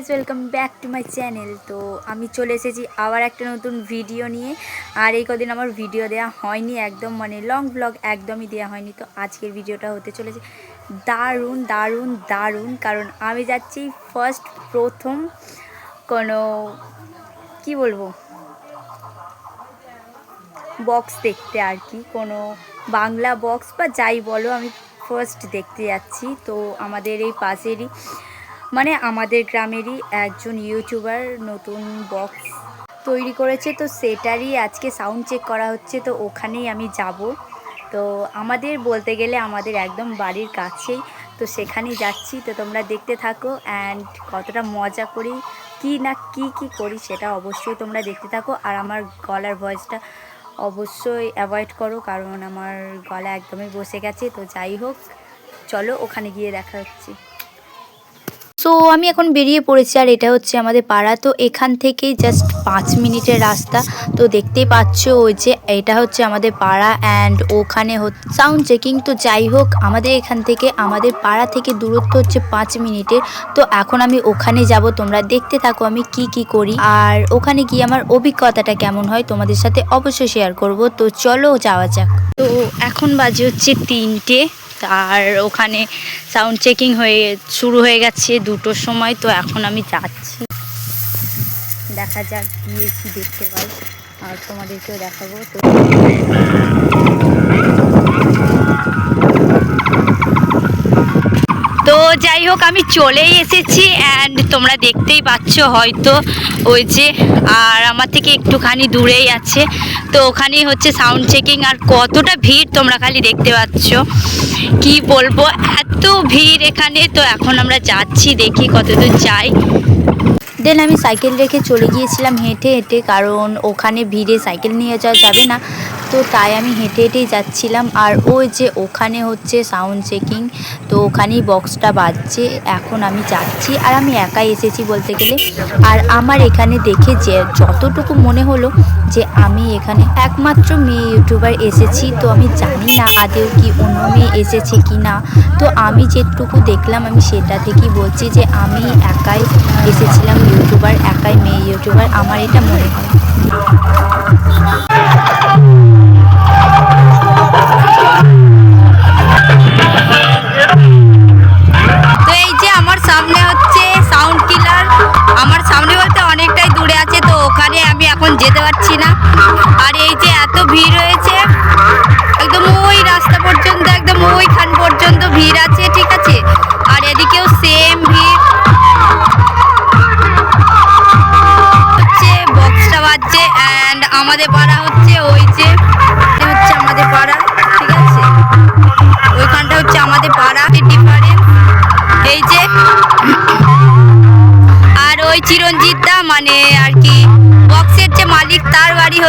Guys welcome back to my channel তো আমি চলে এসেছি আবার একটা নতুন ভিডিও নিয়ে। আর এই কদিন আমার ভিডিও দেওয়া হয়নি একদম মানে লং ব্লগ একদমই দেওয়া হয়নি। তো আজকের ভিডিওটা হতে চলেছে দারুণ দারুণ দারুণ। কারণ আমি যাচ্ছি ফার্স্ট প্রথম কোনো, কি বলব? বক্স দেখতে আর কি। কোনো বাংলা বক্স বা যাই বলো, আমি ফার্স্ট দেখতে যাচ্ছি। তো আমাদের এই পাশেরই মানে আমাদের গ্রামেরই একজন ইউটিউবার নতুন বক্স তৈরি করেছে, তো সেটারই আজকে সাউন্ড চেক করা হচ্ছে, তো ওখানেই আমি যাব। তো আমাদের বলতে গেলে আমাদের একদম বাড়ির কাছেই, তো সেখানেই যাচ্ছি, তো তোমরা দেখতে থাকো অ্যান্ড কতটা মজা করি, কি না কি কি করি সেটা অবশ্যই তোমরা দেখতে থাকো। আর আমার গলার ভয়েসটা অবশ্যই অ্যাভয়েড করো, কারণ আমার গলা একদমই বসে গেছে, তো যাই হোক, চলো ওখানে গিয়ে দেখা হচ্ছে। সো আমি এখন বেরিয়ে পড়েছি আর এটা হচ্ছে আমাদের পাড়া। তো এখান থেকেই জাস্ট পাঁচ মিনিটের রাস্তা। তো দেখতেই পাচ্ছ ওই যে এটা হচ্ছে আমাদের পাড়া অ্যান্ড ওখানে সাউন্ড চেকিং তো যাই হোক, আমাদের এখান থেকে, আমাদের পাড়া থেকে দূরত্ব হচ্ছে পাঁচ মিনিটের তো এখন আমি ওখানে যাব, তোমরা দেখতে থাকো আমি কি কি করি। আর ওখানে গিয়ে আমার অভিজ্ঞতাটা কেমন হয় তোমাদের সাথে অবশ্যই শেয়ার করব। তো চলো যাওয়া যাক। তো এখন বাজে হচ্ছে তিনটে। আর ওখানে সাউন্ড চেকিং হয়ে শুরু হয়ে গেছে দুটোর সময়, তো এখন আমি যাচ্ছি। দেখা যাক গিয়ে কি দেখতে পাই। আর তোমাদেরকেও দেখাবো। তো যাই হোক, আমি চলেই এসেছি অ্যান্ড তোমরা দেখতেই পাচ্ছ হয়তো ওই যে, আর আমার থেকে একটুখানি দূরেই আছে। তো ওখানেই হচ্ছে সাউন্ড চেকিং আর কতটা ভিড় তোমরা খালি দেখতে পাচ্ছ। কি বলব, এত ভিড় এখানে। তো এখন আমরা যাচ্ছি, দেখি কতদূর যাই। দেন আমি সাইকেল রেখে চলে গিয়েছিলাম হেঁটে হেঁটে, কারণ ওখানে ভিড়ে সাইকেল নিয়ে যাওয়া যাবে না। তো তাই আমি হেঁটে হেঁটেই যাচ্ছিলাম। আর ওই যে ওখানে হচ্ছে সাউন্ড চেকিং তো ওখানেই বক্সটা বাজছে। এখন আমি যাচ্ছি আর আমি একাই এসেছি বলতে গেলে। আর আমার এখানে দেখে যে যতটুকু মনে হলো যে আমি এখানে একমাত্র মেয়ে ইউটিউবার এসেছি, তো আমি জানি না আদেও কি অন্য মেয়ে এসেছে কি না। তো আমি যেটুকু দেখলাম আমি সেটা থেকেই বলছি যে আমি একাই এসেছিলাম ইউটিউবার একাই মেয়ে ইউটিউবার আমার এটা মনে হয়। তো এই যে আমার সামনে হচ্ছে সাউন্ড কিলার আমার সামনে বলতে অনেকটাই দূরে আছে, তো ওখানে আমি এখন যেতে পারছি না। আর এই যে এত ভিড় হয়েছে, একদম ওই রাস্তা পর্যন্ত, একদম ওইখান পর্যন্ত ভিড় আছে, ঠিক আছে? আর এদিকেও সেম ভিড়। হচ্ছে বক্সটা বাজছে অ্যান্ড আমাদের পাড়া হচ্ছে ওই যে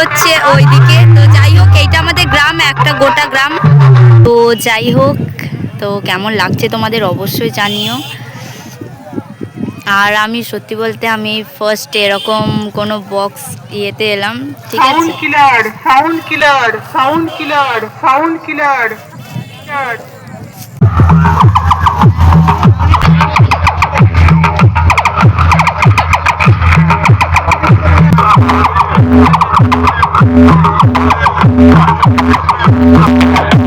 হচ্ছে ওইদিকে। তো যাই হোক, এইটা আমাদের গ্রাম, একটা গোটা গ্রাম। তো যাই হোক, তো কেমন লাগছে তোমাদের অবশ্যই জানিও। আর আমি সত্যি বলতে আমি ফার্স্ট এরকম কোনো বক্স ইয়েতে এলাম, ঠিক আছে? Sound killer sound killer sound killer sound killer Thank you.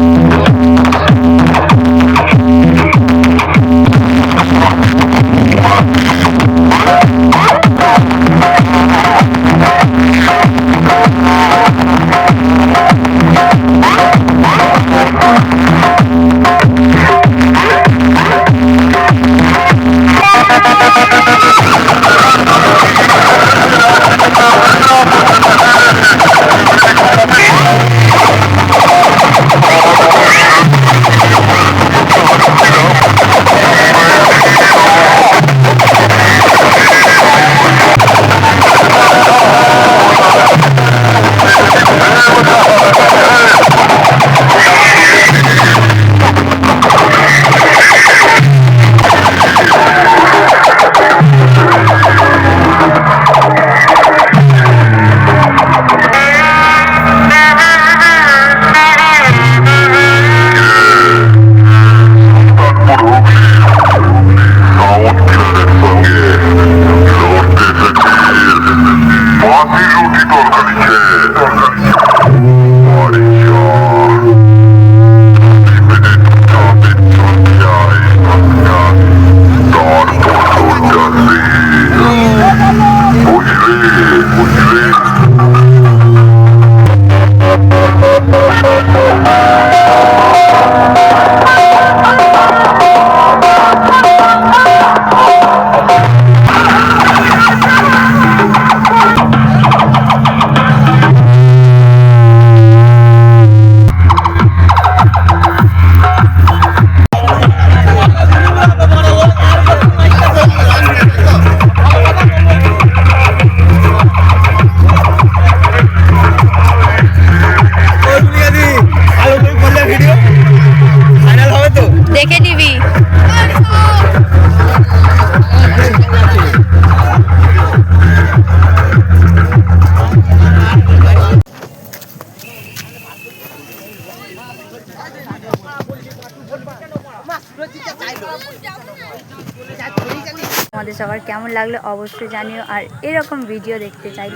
কেমন লাগল অবশ্যই জানিও আর এরকম ভিডিও দেখতে চাই।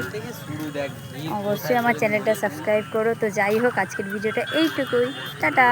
অবশ্যই আমার চ্যানেলটা সাবস্ক্রাইব করো। তো যাই হোক, আজকের ভিডিওটা এইটুকুই। টাটা।